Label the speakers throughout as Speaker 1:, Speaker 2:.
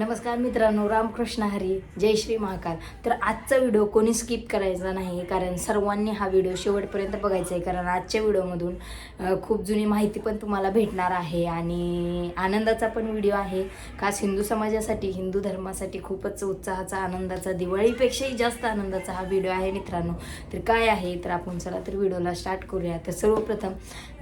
Speaker 1: नमस्कार मित्रांनो रामकृष्ण हरी जय श्री महाकाल. तर आजचा व्हिडिओ कोणी स्किप करायचा नाही कारण सर्वांनी हा व्हिडिओ शेवटपर्यंत बघायचा आहे. कारण आजच्या व्हिडिओमधून खूप जुनी माहिती पण तुम्हाला भेटणार आहे आणि आनंदाचा पण व्हिडिओ आहे. खास हिंदू समाजासाठी हिंदू धर्मासाठी खूपच उत्साहाचा आनंदाचा दिवाळीपेक्षाही जास्त आनंदाचा हा व्हिडिओ आहे मित्रांनो. तर काय आहे? तर आपण चला तर व्हिडिओला स्टार्ट करूया. तर सर्वप्रथम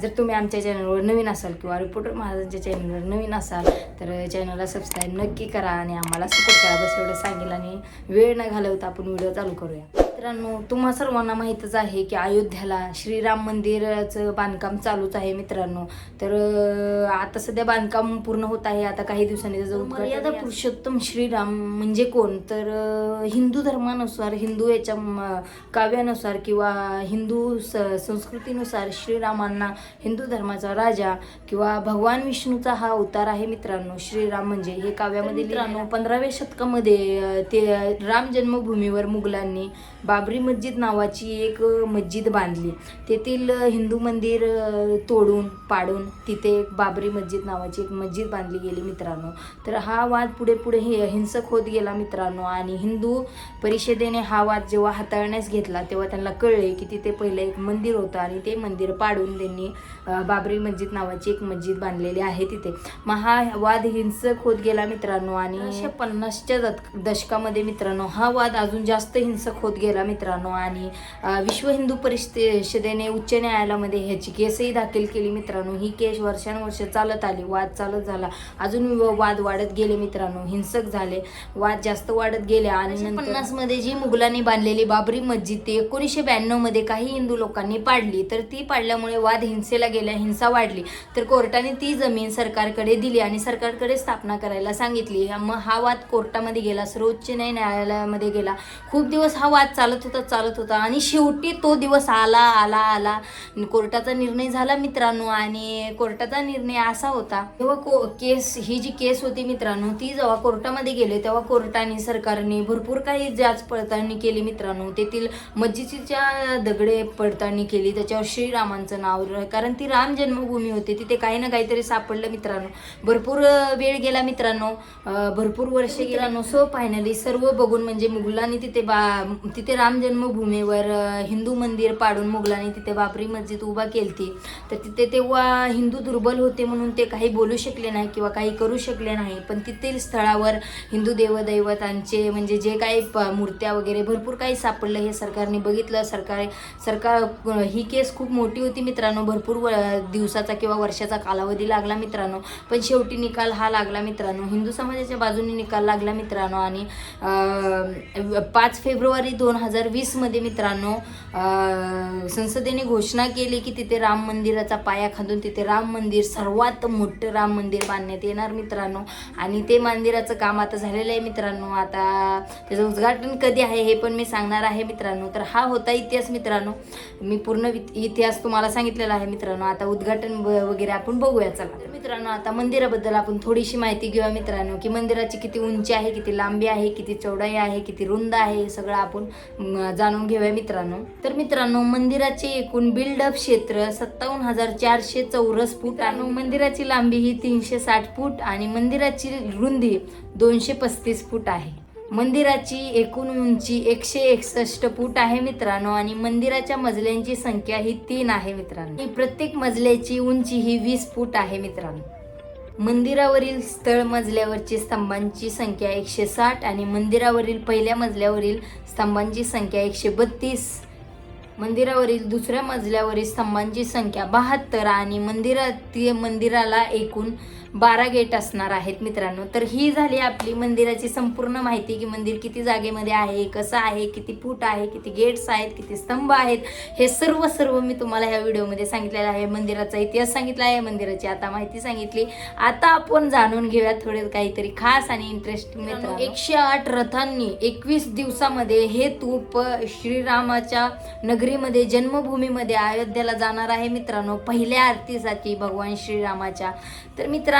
Speaker 1: जर तुम्ही आमच्या चॅनलवर नवीन असाल किंवा रिपोर्टर महाराजांच्या चॅनलवर नवीन असाल तर चॅनलला सबस्क्राईब नक्की करा. आणि आम्हाला सपोर्ट करा. बस एवढं सांगेल आणि वेळ न घालवता आपण व्हिडिओ चालू करूया. मित्रांनो तुम्हा सर्वांना माहीतच आहे की अयोध्याला श्रीराम मंदिराचं बांधकाम चालूच आहे मित्रांनो. तर आता सध्या बांधकाम पूर्ण होत आहे. आता काही दिवसांनी मर्यादा पुरुषोत्तम श्रीराम म्हणजे कोण? तर हिंदू धर्मानुसार हिंदू याच्या काव्यानुसार किंवा हिंदू स संस्कृतीनुसार श्रीरामांना हिंदू धर्माचा राजा किंवा भगवान विष्णूचा हा अवतार आहे मित्रांनो. श्रीराम म्हणजे हे काव्यामध्ये मित्रांनो पंधराव्या शतकामध्ये ते राम जन्मभूमीवर मुघलांनी बाबरी मस्जिद नावाची एक मस्जिद बांधली. तेथील हिंदू मंदिर तोडून पाडून तिथे एक बाबरी मस्जिद नावाची एक मस्जिद बांधली गेली मित्रांनो. तर हा वाद पुढे पुढे हे हिंसक होत गेला मित्रांनो आणि हिंदू परिषदेने हा वाद जेव्हा हाताळण्यास घेतला तेव्हा त्यांना कळले की तिथे पहिलं एक मंदिर होतं आणि ते मंदिर पाडून त्यांनी बाबरी मस्जिद नावाची एक मस्जिद बांधलेली आहे तिथे. मग हा वाद हिंसक होत गेला मित्रांनो आणि असे पन्नासच्या दशकामध्ये मित्रांनो हा वाद अजून जास्त हिंसक होत गेला. मित्रांनो. आणि विश्व हिंदू परिषदेने उच्च न्यायालयामध्ये ह्याची केसही दाखल केली मित्रांनो. ही केस वर्षानुवर्ष चालत आली. वाद चालत झाला. अजून वाद वाढत गेले मित्रांनो. हिंसक झाले. वाद जास्त वाढत गेले. आणि पन्नासमध्ये जी मुघलांनी बांधलेली बाबरी मस्जिद ती एकोणीसशे ब्याण्णवमध्ये काही हिंदू लोकांनी पाडली. तर ती पाडल्यामुळे वाद हिंसेला गेल्या. हिंसा वाढली. तर कोर्टाने ती जमीन सरकारकडे दिली आणि सरकारकडे स्थापना करायला सांगितली. मग हा वाद कोर्टामध्ये गेला. सर्वोच्च न्याय न्यायालयामध्ये गेला. खूप दिवस हा वाद चालत होता चालत होता. आणि शेवटी तो दिवस आला आला आला. कोर्टाचा निर्णय झाला मित्रांनो आणि कोर्टाचा निर्णय असा होता. तेव्हा को केस ही जी केस होती मित्रांनो ती जेव्हा कोर्टामध्ये गेले तेव्हा कोर्टाने सरकारने भरपूर काही जाच पडताळणी केली मित्रांनो. तेथील मस्जिदीच्या दगडे पडताळणी केली त्याच्यावर श्रीरामांचं नाव कारण ती राम जन्मभूमी होती तिथे काही ना काहीतरी सापडलं मित्रांनो. भरपूर वेळ गेला मित्रांनो. भरपूर वर्षे गेला. सो फायनली सर्व बघून म्हणजे मुघलांनी तिथे बा तिथे राम जन्मभूमीवर हिंदू मंदिर पाडून मुघलांनी तिथे बाबरी मस्जिद उभा केलती. तर तिथे तेव्हा हिंदू दुर्बल होते म्हणून ते काही बोलू शकले नाही किंवा काही करू शकले नाही. पण तिथील स्थळावर हिंदू देवदैवतांचे म्हणजे जे काही प- मूर्त्या वगैरे भरपूर काही सापडलं हे सरकारने बघितलं. सरकार सरकार ही केस खूप मोठी होती मित्रांनो. भरपूर व- दिवसाचा किंवा वर्षाचा कालावधी लागला मित्रांनो. पण शेवटी निकाल हा लागला मित्रांनो. हिंदू समाजाच्या बाजूने निकाल लागला मित्रांनो. आणि पाच फेब्रुवारी दोन हजार हजार वीसमध्ये मित्रांनो संसदेने घोषणा केली की तिथे राम मंदिराचा पाया खांदून तिथे राम मंदिर सर्वात मोठं राम मंदिर बांधण्यात येणार मित्रांनो. आणि ते मंदिराचं काम आता झालेलं आहे मित्रांनो. आता त्याचं उद्घाटन कधी आहे हे पण मी सांगणार आहे मित्रांनो. तर हा होता इतिहास मित्रांनो. मी पूर्ण वि- इतिहास तुम्हाला सांगितलेला आहे मित्रांनो. आता उद्घाटन वगैरे आपण बघूया. चला. तर मित्रांनो आता मंदिराबद्दल आपण थोडीशी माहिती घेऊया मित्रांनो. की मंदिराची किती उंची आहे किती लांबी आहे किती चौडाई आहे किती रुंद आहे हे सगळं आपण जाणून घेऊया मित्रांनो. तर मित्रांनो मंदिराचे एकूण बिल्डअप क्षेत्र सत्तावन्न हजार चारशे चौरस फूट आणि मंदिराची लांबी ही तीनशे साठ फूट आणि मंदिराची रुंदी दोनशे पस्तीस फूट आहे. मंदिराची एकूण उंची एकशे एकसष्ट फूट आहे मित्रांनो आणि मंदिराच्या मजल्यांची संख्या ही तीन आहे मित्रांनो. प्रत्येक मजल्याची उंची ही वीस फूट आहे मित्रांनो. मंदिरावरील स्थळ मजल्यावरची स्तंभांची संख्या एकशे साठ आणि मंदिरावरील पहिल्या मजल्यावरील स्तंभांची संख्या एकशे बत्तीस. मंदिरावरील दुसऱ्या मजल्यावरील स्तंभांची संख्या बहात्तर आणि मंदिरात मंदिराला एकूण बारा गेट असणार आहेत मित्रांनो. तर ही झाली आपली मंदिराची संपूर्ण माहिती की मंदिर किती जागेमध्ये आहे कसं आहे किती फूट आहे किती गेट्स आहेत किती स्तंभ आहेत. हे सर्व सर्व मी तुम्हाला ह्या व्हिडिओमध्ये सांगितलेलं आहे. मंदिराचा इतिहास सांगितला आहे मंदिराची आता माहिती सांगितली. आता आपण जाणून घेऊया थोडे काहीतरी खास आणि इंटरेस्टिंग मित्रांनो. एकशे आठ रथांनी एकवीस दिवसामध्ये हे तूप श्रीरामाच्या नगरीमध्ये जन्मभूमीमध्ये अयोध्येला जाणार आहे मित्रांनो. पहिल्या आरतीसाठी भगवान श्रीरामाच्या. तर मित्रांनो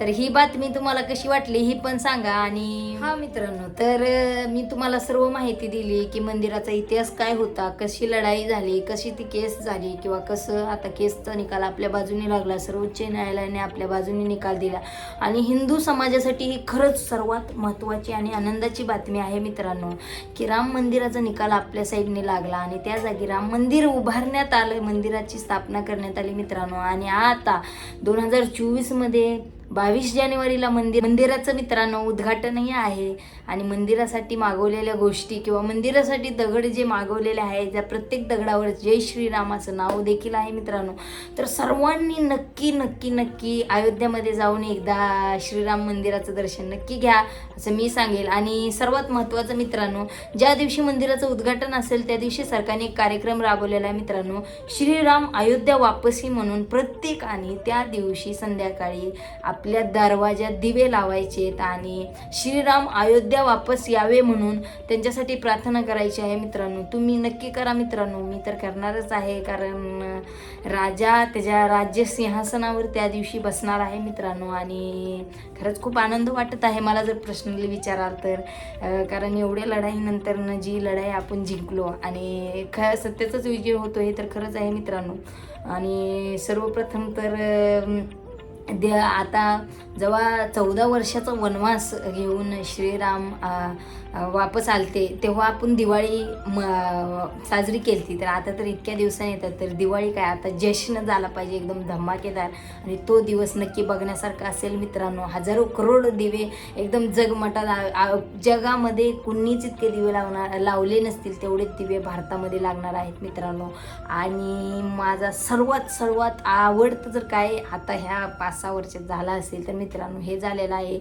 Speaker 1: तर ही बातमी तुम्हाला कशी वाटली ही पण सांगा आणि हा मित्रांनो तर मी तुम्हाला सर्व माहिती दिली की मंदिराचा इतिहास काय होता कशी लढाई झाली कशी ती केस झाली किंवा कसं आता केसचा निकाल आपल्या बाजूने लागला सर्वोच्च न्यायालयाने आपल्या बाजूने निकाल दिला. आणि हिंदू समाजासाठी ही खरंच सर्वात महत्त्वाची आणि आनंदाची बातमी आहे मित्रांनो की राम मंदिराचा निकाल आपल्या साईडने लागला आणि त्या जागी राम मंदिर उभारण्यात आलं मंदिराची स्थापना करण्यात आली मित्रांनो. आणि आता दोन हजार चोवीसमध्ये പറയുന്നത് बावीस जानेवारीला मंदिर मंदिराचं मित्रांनो उद्घाटनही आहे. आणि मंदिरासाठी मागवलेल्या गोष्टी किंवा मंदिरासाठी दगड जे मागवलेले आहे त्या प्रत्येक दगडावर जय श्रीरामाचं नाव देखील आहे मित्रांनो. तर सर्वांनी नक्की नक्की नक्की अयोध्यामध्ये जाऊन एकदा श्रीराम मंदिराचं दर्शन नक्की घ्या असं मी सांगेल. आणि सर्वात महत्त्वाचं मित्रांनो ज्या दिवशी मंदिराचं उद्घाटन असेल त्या दिवशी सरकारने एक कार्यक्रम राबवलेला आहे मित्रांनो श्रीराम अयोध्या वापसी म्हणून प्रत्येकाने त्या दिवशी संध्याकाळी आपल्या दरवाज्यात दिवे लावायचेत आणि श्रीराम अयोध्या वापस यावे म्हणून त्यांच्यासाठी प्रार्थना करायची आहे मित्रांनो. तुम्ही नक्की करा मित्रांनो. मी तर करणारच आहे कारण राजा त्याच्या राज्य सिंहासनावर त्या दिवशी बसणार आहे मित्रांनो आणि खरंच खूप आनंद वाटत आहे मला जर पर्सनली विचाराल तर. कारण एवढ्या लढाईनंतर जी लढाई आपण जिंकलो आणि ख सत्याचाच विजय होतो हे तर खरंच आहे मित्रांनो. आणि सर्वप्रथम तर दे आता जेव्हा चौदा वर्षाचा वनवास घेऊन श्रीराम वापस आलते. तेव्हा आपण दिवाळी म साजरी केली तर आता तर इतक्या दिवसांनी येतात. तर दिवाळी काय? आता जश्न झाला पाहिजे. एकदम धमाकेदार. आणि तो दिवस नक्की बघण्यासारखा असेल मित्रांनो. हजारो करोड दिवे एकदम जगमटात जगामध्ये कुणीच इतके दिवे लावणार लावले नसतील. तेवढेच दिवे भारतामध्ये लागणार आहेत मित्रांनो. आणि माझा सर्वात सर्वात आवडतं जर काय आता ह्या पाच सहा वर्षात झाला असेल तर मित्रांनो हे झालेलं आहे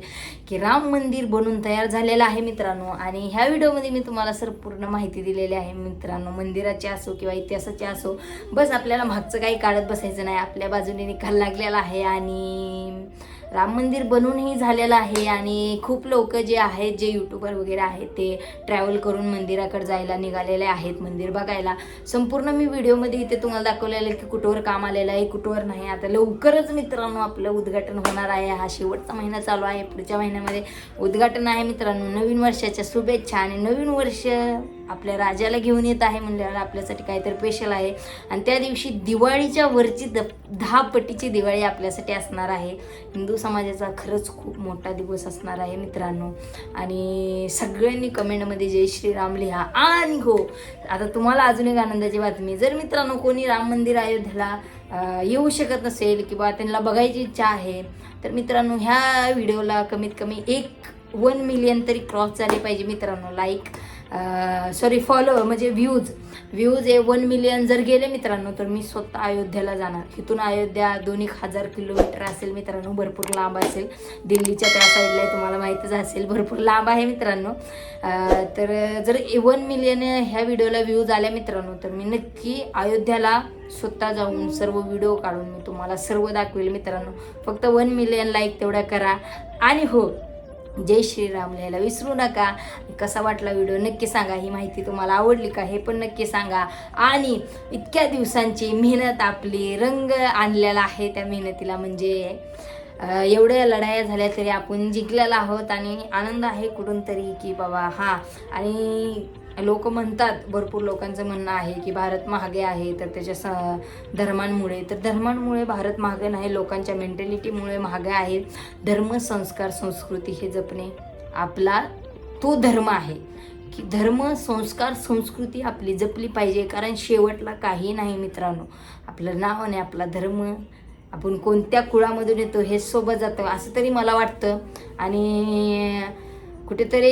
Speaker 1: की राम मंदिर बनून तयार झालेलं आहे मित्रांनो. आणि ह्या व्हिडिओमध्ये मी तुम्हाला सर पूर्ण माहिती दिलेली आहे मित्रांनो. मंदिराची असो किंवा इतिहासाची असो बस आपल्याला मागचं काही काढत बसायचं नाही. आपल्या बाजूने निकाल लागलेला आहे आणि राम मंदिर बनूनही झालेलं आहे आणि खूप लोक जे आहेत जे यूट्यूबर वगैरे आहेत ते ट्रॅव्हल करून मंदिराकडे जायला निघालेले आहेत मंदिर बघायला. संपूर्ण मी व्हिडिओमध्ये इथे तुम्हाला दाखवलेलं आहे की कुठवर काम आलेलं आहे कुठवर नाही. आता लवकरच मित्रांनो आपलं उद्घाटन होणार आहे. हा शेवटचा महिना चालू आहे. पुढच्या महिन्यामध्ये उद्घाटन आहे मित्रांनो. नवीन वर्षाच्या शुभेच्छा आणि नवीन वर्ष आपल्या राजाला घेऊन येत आहे म्हणल्यावर आपल्यासाठी काहीतरी स्पेशल आहे. आणि त्या दिवशी दिवाळीच्या वरची द दहा पटीची दिवाळी आपल्यासाठी असणार आहे. हिंदू समाजाचा खरंच खूप मोठा दिवस असणार आहे मित्रांनो. आणि सगळ्यांनी कमेंटमध्ये जय श्रीराम लिहा. आणि हो आता तुम्हाला अजून एक आनंदाची बातमी. जर मित्रांनो कोणी राम मंदिर अयोध्येला येऊ शकत नसेल किंवा त्यांना बघायची इच्छा आहे तर मित्रांनो ह्या व्हिडिओला कमीत कमी एक वन मिलियन तरी क्रॉस झाले पाहिजे मित्रांनो. लाईक सॉरी फॉलो म्हणजे व्ह्यूज व्ह्यूज हे वन मिलियन जर गेले मित्रांनो तर मी स्वतः अयोध्येला जाणार. इथून अयोध्या दोन एक हजार किलोमीटर असेल मित्रांनो भरपूर लांब असेल. दिल्लीच्या त्या साईडला तुम्हाला माहीतच असेल भरपूर लांब आहे मित्रांनो. तर जर वन मिलियन ह्या व्हिडिओला व्ह्यूज आल्या मित्रांनो तर मी नक्की अयोध्याला स्वतः जाऊन सर्व व्हिडिओ काढून मी तुम्हाला सर्व दाखवेल मित्रांनो. फक्त वन मिलियन लाईक तेवढा करा. आणि हो जय श्रीराम लिहायला विसरू नका. कसा वाटला व्हिडिओ नक्की सांगा. ही माहिती तुम्हाला आवडली का हे पण नक्की सांगा. आणि इतक्या दिवसांची मेहनत आपली रंग आणलेला आहे त्या मेहनतीला म्हणजे एवढ्या लढाया झाल्या तरी आपण जिंकलेला आहोत आणि आनंद आहे कुठून तरी की बाबा हां. आणि लोक म्हणतात भरपूर लोकांचं म्हणणं आहे की भारत महागे आहे तर त्याच्या स धर्मांमुळे. तर धर्मांमुळे भारत महागे नाही लोकांच्या मेंटॅलिटीमुळे महागे आहे. धर्म संस्कार संस्कृती हे जपणे आपला तो धर्म आहे. की धर्म संस्कार संस्कृती आपली जपली पाहिजे कारण शेवटला काही नाही मित्रांनो. आपलं नाव आणि आपला धर्म आपण कोणत्या कुळामधून येतो हे सोबत जातं असं तरी मला वाटतं. आणि कुठेतरी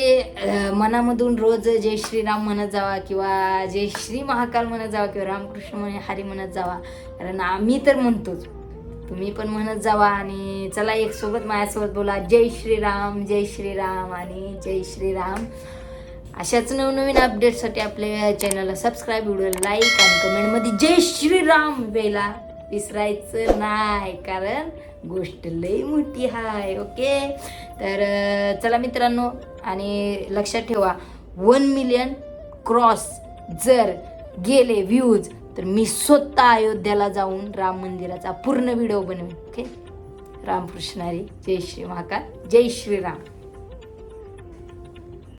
Speaker 1: मनामधून रोज जय श्रीराम म्हणत जावा किंवा जय श्री महाकाल म्हणत जावा किंवा रामकृष्ण म्हणे हरी म्हणत जावा कारण आम्ही तर म्हणतोच. तुम्ही पण म्हणत जावा आणि चला एक सोबत माझ्यासोबत बोला जय श्रीराम जय श्रीराम आणि जय श्रीराम. अशाच नवनवीन अपडेटसाठी आपल्या चॅनलला सबस्क्राईब व्हिडिओला लाईक आणि कमेंटमध्ये जय श्रीराम वेला विसरायचं नाही कारण गोष्ट लई मोठी हाय ओके? तर चला मित्रांनो आणि लक्षात ठेवा वन मिलियन क्रॉस जर गेले व्ह्यूज तर मी स्वतः अयोध्याला जाऊन राम मंदिराचा पूर्ण व्हिडिओ बनवेन ओके? रामकृष्ण हरी जय श्री महाकाल जय श्रीराम.